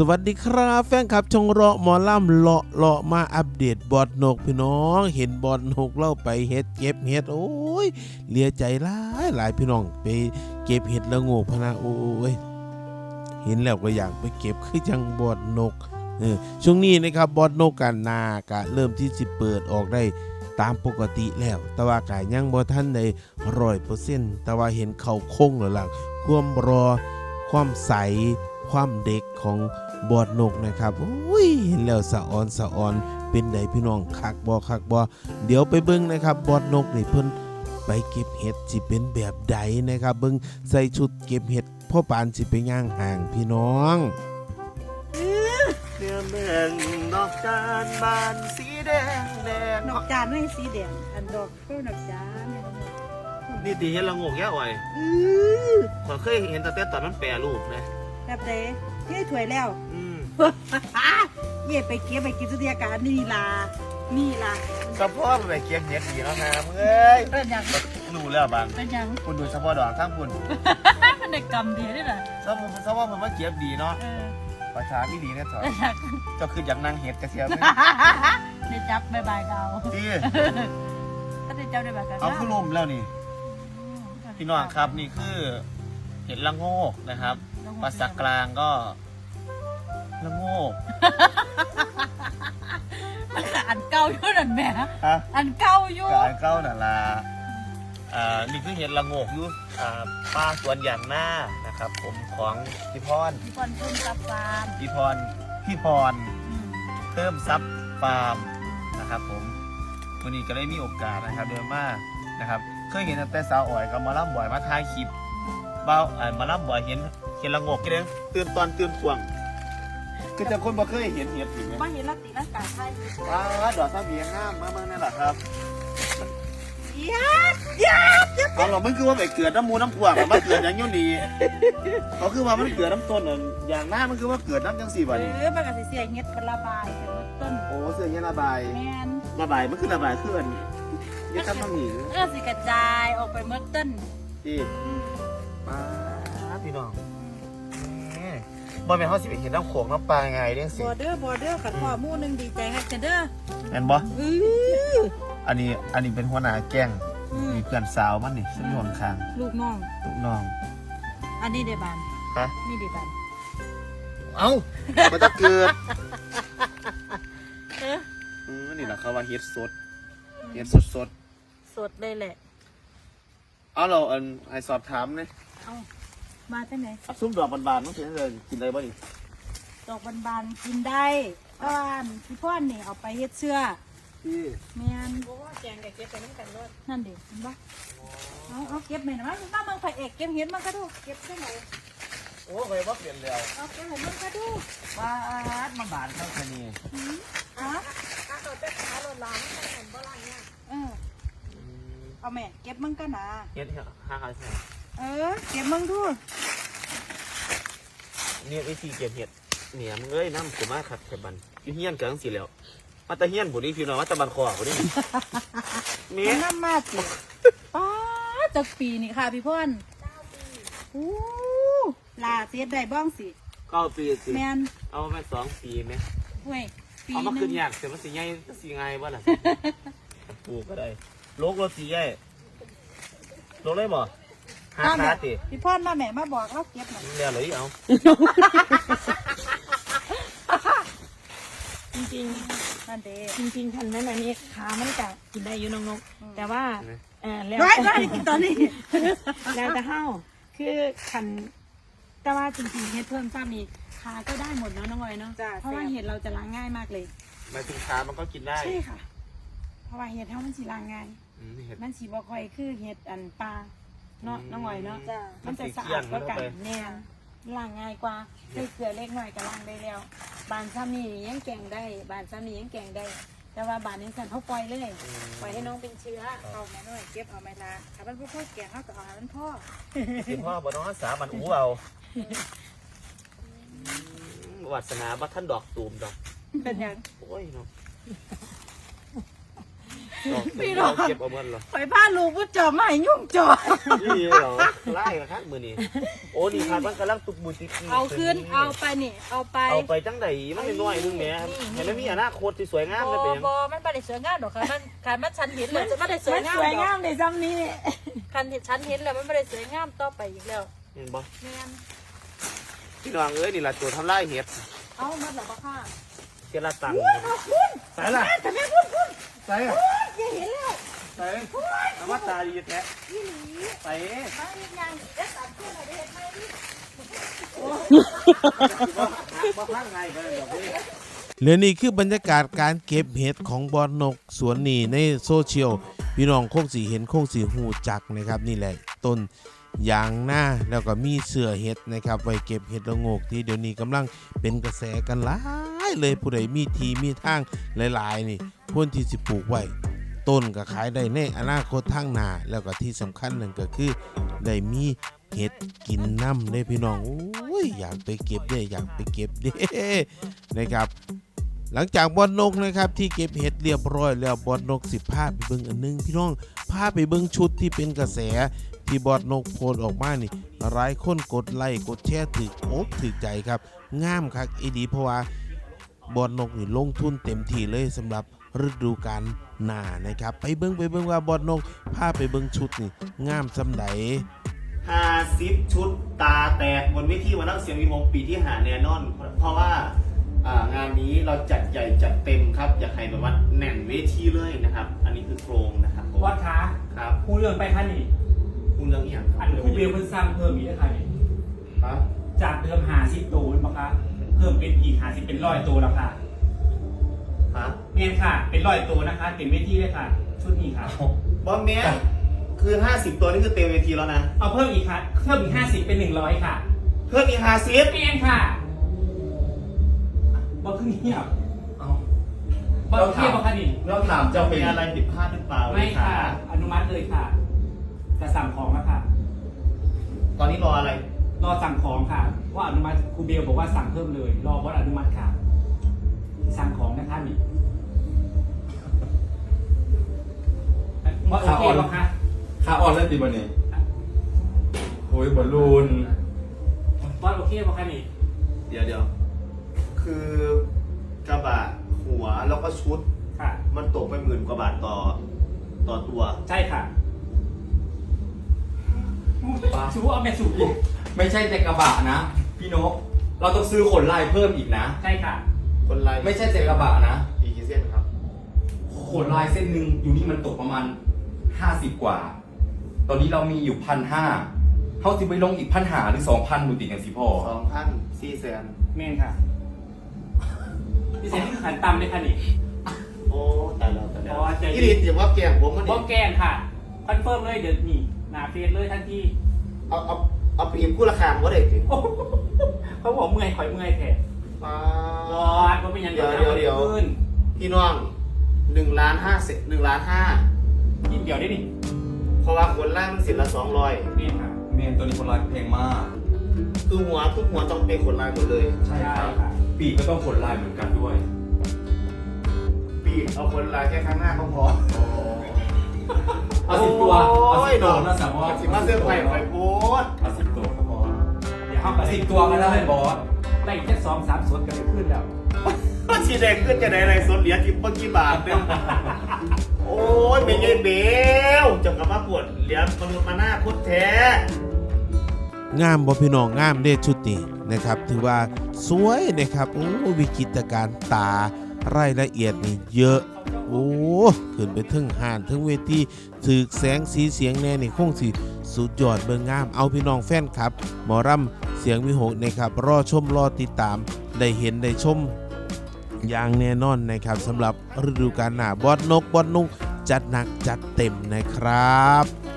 สวัสดีครับ แฟนคลับชงเลาะหมอล่ำเลาะเลาะมาอัปเดตบอดนกพี่น้อง เห็นบอดนกเล่าไปเฮ็ดเก็บเฮ็ดโอ้ยเหลียใจหลายหลายพี่น้องไปเก็บเห็ดละโงกพะนะโอ้ยเห็นแล้วก็อยากไปเก็บคือจังบอดนกเออช่วงนี้นะครับบอดนกกันนากะเริ่มที่สิเปิดออกได้ตามปกติแล้ว แต่ว่ากายังบ่ทันได้ร้อยเปอร์เซ็นต์แต่ว่าเห็นเขาคงแล้วล่ะความรอความใสความเด็กของ บอดนกนะครับอุ้ยเห็นแล้วสะออนสะออนเป็นไดพี่น้องคักบอคักบอเดี๋ยวไปเบิ่งนะครับ บอดนกนี่เพิ่นไปเก็บเห็ดสิเป็นแบบใดนะครับ เบิ่งใส่ชุดเก็บเห็ดพ่อปานสิไปย่างห่างพี่น้องเนื้อเมืองดอกจานบานสีแดงแดงนอกจานไม่สีแดงอันดอกก็นอกจานนี่ตีเห็นละงกแย่อ่อยอือผมเคยเห็นตั้งแต่ตอนมันแปรรูปนะแบบเด้ เฮ้ยถวยแล้วอืมเย่ไปเก็บไปกินสุดยากานี่ล่ะนี่ล่ะสะโพกมันไปเก็บเห็ดดีแล้วนะมึงเอ้ยเป็นหยังรู้แล้วบางเป็นหยังคุณดูสะโพกดอกทั้งคุณมันได้กรรมดีด้วยล่ะสะโพกสะโพกมันมาเก็บดีเนาะเออประชาไม่ดีแน่ถอยก็คืออยากนั่งเห็ดกระเทียมได้จับบายบายเขาที่ถ้าได้จับได้บายกันเอาขึ้นลมแล้วนี่พี่น้องครับนี่คือเห็ดละโงกนะครับ ภาษากลางก็ละโงกอันเก่าอยู่นั่นแหม่ฮะอันเก่าอยู่การเก้าน่ะละอ่านี่คือเห็ดละโงกอยู่อ่าป้าสวนอย่างหน้านะครับ ผมของพี่พรที่คนพุ่มกับฟาร์มพี่พรพี่พรอืมเพิ่มซับฟาร์มนะครับ ผมวันนี้ก็ได้มีโอกาสนะครับเดินมานะครับ เคยเห็นตั้งแต่สาวอ่อยกับหมาล่ำบ่อยมาถ่ายคลิปเบ้าอ่าหมาล่ำบ่อยเห็นเห็นละโงกกี่เด้งตื่นตอนตื่นกวางคือแต่คนบ่เคยเห็นเห็ดสิไหม มาเห็นลักติลักกาไทยว้าดอกซาเบียงามมาเมืองนั่นแหละครับยัดยัดยัดเอาหรอมันคือว่าไปเกิดน้ำมูน้ำพวกอะมาเกิดอย่างอยุ่นดีเขาคือว่ามันเกิดน้ำต้นอะอย่างหน้ามันคือว่าเกิดน้ำจังสี่บัดนี้เออมันก็สิเสียเฮ็ดเป็นระบายเป็นต้นโอ้เสื้อเงี้ยระบายแมนระบายมันคือระบายคืออันยี่ทำน้ำหนีเออสิกระจายออกไปเมื่อต้นที่ ป้าดพี่น้องนี่บอลแมนเขาสิไปเห็นน้ำโขงน้ำปลาไงเรื่องสิบอเดอร์บอเดอร์ขัดข้อมูลหนึ่งดีใจฮักจะเด้อเห็นบ่อืออันนี้อันนี้เป็นหัวหน้าแก๊งอืมมีเพื่อนสาวมันนี่ฉันอยู่ข้างลูกน้อง ๆลูกน้องอันนี้เดบานฮะนี่เดบานเอ้ามันจะเกิดเอออืมนี่แหละเขาว่าเฮ็ดสดเฮ็ดสดสดสดเลยแหละ ๆเอาเราอันให้สอบถามเนี่ย เอามาจากไหนซุ่มดอกบานๆมันเป็นยังไงกินได้บ่นี่ดอกบานๆกินได้ตอนพี่พ่อนนี่เอาไปเฮ็ดเสื้อที่แมนแกงกับเก็บไปน้ำกันรดนั่นเด็กเห็นปะเอาเอาเก็บแม่นะมั้งบ้าเมืองไผ่เอกเก็บเห็ดมันก็ดูเก็บได้ไหนโอ้ไปว่าเปลี่ยนแล้วเอาเก็บเห็ดมันก็ดูบาดมาบานเข้าแค่นี้อะเออเอาแม่เก็บมึงก็นะเฮ็ดห้าหาแสน เออ เก็บมึงดูเนี่ยวิธีเก็บเห็ดเนี่ยมึงเอ้ยน้ำกูมาขัดกับบันอยู่เฮียนกันจังสิแล้วมาแตะเฮียนบุนี่พี่น้องมาแตะบันคอบุนี่เมีมัยนน้ำมาสิป้าจากปีนี่ค่ะพี่พ่อนอู้ลาเสียได้บ้องสิเก้าปีสิแมนเอามาสองปีไหมเว้ยปีเอามาหนึขึ้นงยากแต่มันสิง่ายมันสิง่ายบ่ล่ะปลูกก็ได้โลกรถสีใหญ่โลกเลยบ่ หามาขาแม่ติพี่พ่อนมาแม่มาบอกเราเก็บหน่อยเรียเลยเอาจริงนั่นเด้ ๆ จริงๆทันนั้นอันนี้ขามันกะกินได้อยู่น้องนกอืม แต่ว่าเออแล้วร้อยร้อยกินตอนนี้แล้วแต่เฮ้าคือขันแต่ว่าจริงๆเฮ็ดเพิ่มซ้ำอีกขาก็ได้หมดเนาะน้องออยเนาะจ้ะเพราะว่าเห็ดเราจะล้างง่ายมากเลย หมายถึงขามันก็กินได้ใช่ค่ะ เพราะว่าเห็ดเท่ามันสีล้างง่าย อืมเห็ดมันสีบ่ค่อยคือเห็ดอันปลา เนาะน้องออยเนาะจ้ะ มันจะสะอาดกว่ากันแน่ล้างง่ายกว่าใส่เกลือเล็กน้อยก็ล้างได้แล้วบานซ้ำนี่ยังแกงได้ บานซ้ำนี่ยังแกงได้ แต่ว่าบานนี้สั่นเขาปล่อยเลยปล่อยให้น้องเป็นเชื้อเอาแม่น้อยเก็บเอาแม่ลาถ้ามันพ่อพ่อแก่เขาก็เอาให้มันพ่อสิพ่อบ่ต้องรักษามันอู้เอาวัสนาบัท่านดอกตูมดอกเป็นหยังโอ้ยเนาะส พี่น้องเก็บเอาเงินเหรอไปบ้านลูกผู้จอมมาให้ยุ่งจอนี่เหรอไล่กันครับมือนี้โอ้นี่ครับมันกำลังตุกบุยติกเอาขึ้นเอาไปนี่ เอาไปเอาไปจังไดมันน้อยๆนึงแหม่เห็นไหมมีอนาคตที่สวยงามบเลยเป็นบมันไม่ได้สวยงามหรอกค่ะมันคันมันฉันเห็นเลยจะไม่ได้สวมัยนงามสวยหรอกงามในซ้ำนี้คันเห็นฉันเห็นแล้วมันไม่ได้สวยงามต่อไปอีกแล้วเห็นบ่แม่นพี่น้องเอ้ยนี่ล่ะตัวทำลายเห็ดเอามาหรอปะค่ะเจรตังขอบคุณใส่ละแต่แม่พูดพูดใส่ละ อย่าเห็นแล้วใส่เอามาตาดีแท้พี่หลีใส่มาอีกอย่างเอ๊ะสามคนอะไรเห็นไหมพี่บ่พังไงไปเลยดอกเว้ยและนี่คือบรรยากาศการเก็บเห็ดของบอลนกสวนนี่ในโซเชียลพี่น้องโคงสีเห็นโคงสีหูจักนะครับนี่แหละต้นยางหน้าแล้วก็มีเสือเห็ดนะครับไว้เก็บเห็ดละโงกที่เดี๋ยวนี้กำลังเป็นกระแสกันหลายเลยผู้ใดมีทีมีทางหลายๆนี่ควรที่สิปลูกไว้ ต้นก็ขายได้ในอนาคตทางหน้าแล้วก็ที่สำคัญหนึ่งก็คือได้มีเห็ดกินน้ำได้พี่น้องโอ้ยอยากไปเก็บเด้อยากไปเก็บเด้นะครับ หลังจากบอลนกนะครับที่เก็บเห็ดเรียบร้อย แล้วบอลนกสิพาไปเบิ่งอันหนึงพี่น้องพาไปเบิ่งชุดที่เป็นกระแสที่บอลนกโพสต์ออกมานี่หลายคนกดไลค์กดแชร์ถึกอกถึกใจครับงามคักอีดีเพราะว่าบอลนกนี่ลงทุนเต็มที่เลยสำหรับ ฤดูกาลหน้านะครับ ไปเบิ่งไปเบิ่งว่าบอลนกพาไปเบิ่งชุดนี่งามสำใดห้าสิบชุดตาแตกบนเวทีวันนักเสียงวิมงปีที่หาแน่นอน เพราะว่าอ่างานนี้เราจัดใหญ่จัดเต็มครับ อยากให้แบบว่าแน่นเวทีเลยนะครับ อันนี้คือโครงนะครับผมวัดขาครับผู้เรื่องไปคันนี่คุณเรื่องอหย่างคอัรับนผู้เบียร์เพิ่นสร้างเพิ่มอีกแล้วค่ะนี่ครับจากเดิมหาสิบตัวมั้งคะเพิ่มเป็นอีกหาสิบเป็นร้อยตัวแล้วค่ะครับเมียนค่ะ เป็นร้อยตัวนะคะเต็มเวทีเลยค่ะ ชุดนี้ค่ะ บอมแมนคือ 50 ตัวนี่คือเต็มเวทีแล้วนะ เอาเพิ่มอีกค่ะ เพิ่มอีกห้าสิบเป็นหนึ่งร้อยค่ะเพิ่มอีกห้าสิบเมียนค่ะบอกขึ้นเงียบบอกเทียบบอกคันนี่เราถามเจ้ามีเป็นอะไรผิดพลาดหรือเปล่าไม่ค่ะ อนุมัติเลยค่ะ จะสั่งของแล้วค่ะ ตอนนี้รออะไร รอสั่งของค่ะ ว่าอนุมัติครูเบลบอกว่าสั่งเพิ่มเลย รอบอสอนุมัติค่ะ สั่งของนะคะนี่ บอสโอเคหรอคะขาอ่อนแล้วติบันนี่โอ้ยบอลลูนบอสโอเคป่ะคะนี่เดี๋ยวเดี๋ยวคือกระบะหัวแล้วก็ชุด ค่ะ มันตกไปหมื่นกว่าบาทต่อต่อตัว ใช่ค่ะชูเอาแม่สูบไม่ใช่แต่กระบะนะ พี่นก เราต้องซื้อขนลายเพิ่มอีกนะ ใช่ค่ะคนไรไม่ใช่แต่กระบะนะ อีกกี่เส้นครับ ขนลายเส้นหนึ่งอยู่นี่มันตกประมาณ ห้าสิบกว่า ตอนนี้เรามีอยู่พันห้าเขาจะไปลงอีกพันหาหรือสองพันดูติกันสิพ่อสองพันสี่แสนเมนค่ะพี่เซนนี่คือขันตำเลยค่ะนี่โอ้แต่แล้วแต่แล้วอ๋อใจเย็นพี่ลินเดี๋ยวว่าแกงผมมันบอนี่สแกนค่ะคอนเฟิร์มเลยเดี๋ยวนี่หนาเฟซเลยทันทีเอาเอาเอาปีมคู่ราคาว่าเด็กสิโอ้โหเขาบอกเมื่อยข่อยเมื่อยแท้อ่าบอสก็เป็นอยังเดี๋ยวเดี๋ยวเดี๋ยวขึ้นพี่น้องหนึ่งล้านห้าเศษหนึ่งล้านห้า ยิ่งเดี๋ยวได้นี่เพราะว่าคนล่างมันสิบละสองร้อยเมนค่ะเมนตัวนี้ขนลายแพงมาก คือหัวทุกหัวต้องเป็นขนลายหมดเลย ใช่ครับค่ะปีกก็ต้องขนลายเหมือนกันด้วย ปีกเอาขนลายแค่ข้างหน้าก็พอเอาสิบตัวเอาสิบตัวนะสามว่าสิมาเสื้อร์ไผ่ไผ่โพสเอาสิบตัวก็พอเดี๋ยวเขาเอาสิบตัวก็ได้บอสได้แค่สองสามสวนกันเลยขึ้นแล้ว ว่าสีแดงขึ้นจะได้อะไรสดเหรียญกี่เมื่อกี่บาทเนี่ยโอ้ยเป็นไงเบลจังกับมาปวดเหรียมนุษย์มาหน้าพุทธแท้งามบ่พี่น้องงามเด้ชุดนี้นะครับ ถือว่าสวยนะครับโอ้วิจิตรการตารายละเอียดนี่เยอะ โอ้ขึ้นไปถึงห่านถึงเวทีถือแสงสีเสียงแน่นี่คงสิสุดยอดเบิ่งงามเอาพี่น้องแฟนครับ หมอรำเสียงวิหกนะครับรอชมรอติดตาม ได้เห็นได้ชมอย่างแน่นอนนะครับสำหรับฤดูกาลหน้าบอดนกบอดนุงจัดหนักจัดเต็มนะครับ